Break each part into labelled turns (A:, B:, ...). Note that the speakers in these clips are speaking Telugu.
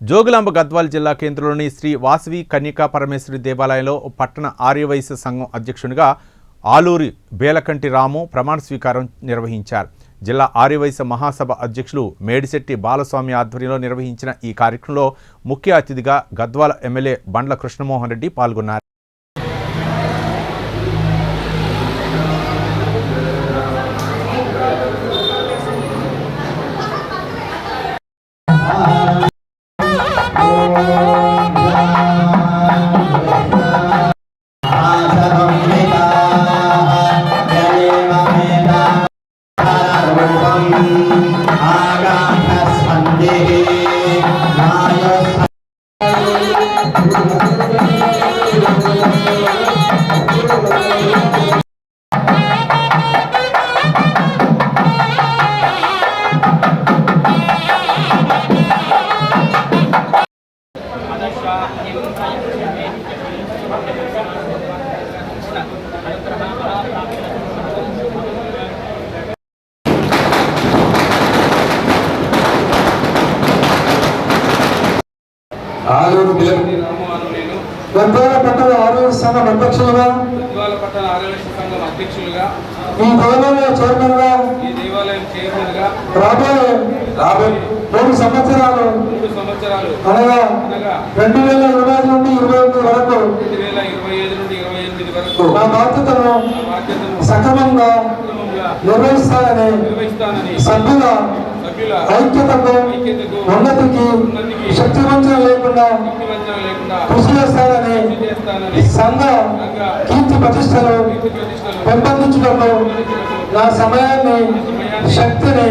A: జోగులాంబ గద్వాల్ జిల్లా కేంద్రంలోని శ్రీ వాసవి కన్యకా పరమేశ్వరి దేవాలయంలో పట్టణ ఆర్యవైశ్య సంఘం అధ్యక్షునిగా ఆలూరి బేలకంటి రాము ప్రమాణ స్వీకారం నిర్వహించారు. జిల్లా ఆర్యవైశ్య మహాసభ అధ్యక్షులు మేడిశెట్టి బాలస్వామి ఆధ్వర్యంలో నిర్వహించిన ఈ కార్యక్రమంలో ముఖ్య అతిథిగా గద్వాల ఎమ్మెల్యే బండ్ల కృష్ణమోహన్ రెడ్డి పాల్గొన్నారు.
B: ఆలూరు గద్వాల పట్టణ ఆరోగ్య సంఘం అధ్యక్షులుగా
C: గద్వాల పట్టణ ఆర్యవైశ్య సంఘం అధ్యక్షులుగా
B: ఈ దేవాలయ చైర్మన్గా
C: ఈ దేవాలయం చైర్మన్గా
B: రాబోయే
C: రాబోయే
B: మూడు సంవత్సరాలు
C: మూడు సంవత్సరాలు
B: అనగా రెండు వేల ఇరవై ఐదు నుండి ఇరవై ఎనిమిది వరకు
C: రెండు వేల ఇరవై ఐదు నుండి ఇరవై ఎనిమిది వరకు
B: నా బాధ్యతను సక్రమంగా నిర్వహిస్తానని సభ్యుల ఐక్యతకు ఉన్నతికి శక్తి వంచన లేకుండా కృషి చేస్తానని సంఘ కీర్తి ప్రతిష్టలు పెంపొందించడంలో నా సమయాన్ని శక్తిని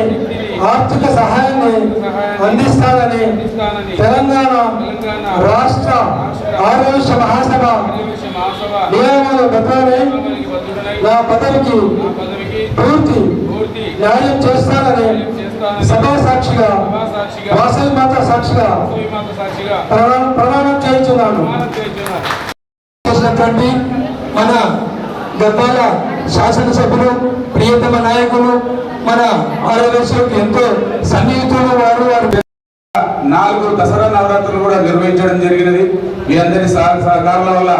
B: ఆర్థిక సహాయాన్ని అందిస్తానని తెలంగాణ రాష్ట్ర ఆరోగ్య మహాసభ నియమాలు
C: బద్ధుడనై
B: నా పదవికి పూర్తి న్యాయం చేస్తానని సభా సాక్షిగా వాసవి మాత సాక్షిగా ప్రమాణం చేయించున్నాను. చేసినటువంటి మన గద్వాల శాసనసభ్యులు ప్రియతమ నాయకులు మన ఆరోగ్యశ్వరికి ఎంతో సన్నిహితులు వారు వారు
D: నాలుగు దసరా నవరాత్రులు కూడా నిర్వహించడం జరిగినది. మీ అందరి సహ- సహకారాల వల్ల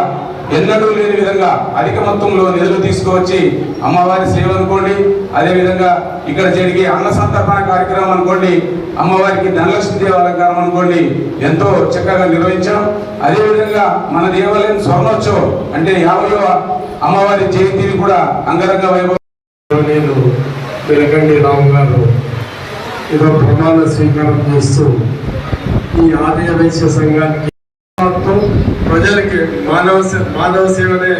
D: ఎన్నడూ లేని విధంగా అధిక మొత్తంలో నిధులు తీసుకువచ్చి అమ్మవారి సేవ అనుకోండి. అదేవిధంగా ఇక్కడ జరిగే అన్న సంతర్పణ కార్యక్రమం అనుకోండి. అమ్మవారికి ధనలక్ష్మి దేవ అలంకారం అనుకోండి. ఎంతో చక్కగా నిర్వహించాం. అదేవిధంగా మన దేవాలయం స్వర్ణోత్సవం అంటే యాభైవ అమ్మవారి జయంతిని కూడా అంగరంగ వైభవం
E: నేను వెలకండి రావు గారు. ఏదో ప్రమాణ స్వీకారం చేస్తూ ఈ ఆర్య వైశ్య సంఘానికి మొత్తం ప్రజలకి మానవ సే- మానవ సేవనే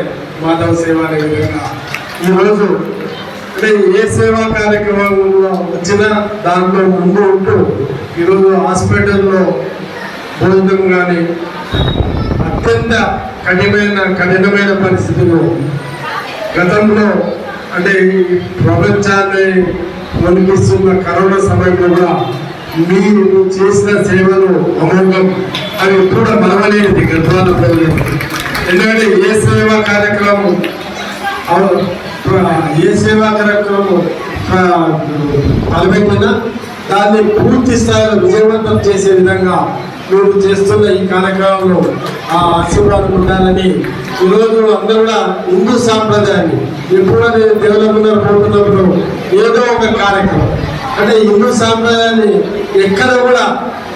E: మానవ సేవ అనే విధంగా ఈరోజు అంటే ఏ సేవా కార్యక్రమంలో వచ్చినా దాంట్లో ముందు ఉంటూ ఈరోజు హాస్పిటల్లో భోజనం కానీ అత్యంత కఠినమైన కఠినమైన పరిస్థితులు గతంలో అంటే ఈ ప్రపంచాన్ని వణికిస్తున్న కరోనా సమయంలో కూడా మీరు చేసిన సేవలు అమోఘం. అవి ఇప్పుడు మనమనేది గద్వాల ప్రజలు ఎందుకంటే ఏ సేవా కార్యక్రమం ఏ సేవా కార్యక్రమం తలపెట్టినా దాన్ని పూర్తి స్థాయిలో విజయవంతం చేసే విధంగా మీరు చేస్తున్న ఈ కార్యక్రమంలో ఆ ఆశీర్వాదం ఉండాలని ఈరోజు అందరూ కూడా హిందూ సాంప్రదాయాన్ని ఎప్పుడైనా డెవలప్మెంట్ పోతున్నప్పుడు ఏదో ఒక కార్యక్రమం. అంటే హిందూ సాంప్రదాయాన్ని ఎక్కడ కూడా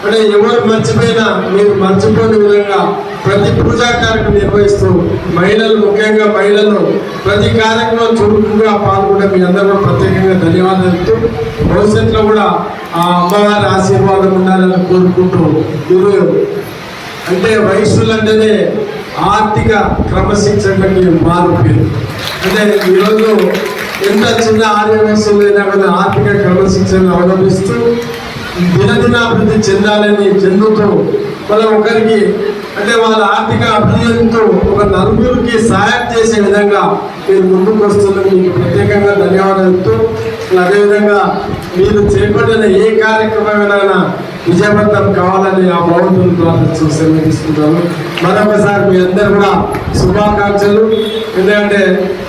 E: అంటే ఎవరు మర్చిపోయినా మీరు మర్చిపోని విధంగా ప్రతి పూజా కార్యక్రమం నిర్వహిస్తూ మహిళలు ముఖ్యంగా మహిళలు ప్రతి కార్యక్రమం చురుకుగా పాల్గొనే మీ అందరూ ప్రత్యేకంగా ధన్యవాదాలు చెప్తూ భవిష్యత్తులో కూడా ఆ అమ్మవారి ఆశీర్వాదం ఉండాలని కోరుకుంటూ మీరు అంటే వయస్సులు అంటేనే ఆర్థిక క్రమశిక్షణకి మారు పేరు. అంటే ఈరోజు ఎంత చిన్న ఆర్య వయస్సులైనా కూడా ఆర్థిక క్రమశిక్షణ అవలంబిస్తూ దినదినాభివృద్ధి చెందాలని చెందుతూ మనం ఒకరికి అంటే వాళ్ళ ఆర్థిక అభివృద్ధితో ఒక నలుగురికి సహాయం చేసే విధంగా మీరు ముందుకు వస్తున్నందుకు మీకు ప్రత్యేకంగా ధన్యవాదాలు అదేవిధంగా మీరు చేపట్టిన ఏ కార్యక్రమమైనా విజయవంతం కావాలని ఆ భగవంతుని ప్రార్థిస్తూ సెలవు మరొకసారి మీ అందరు కూడా శుభాకాంక్షలు. ఎందుకంటే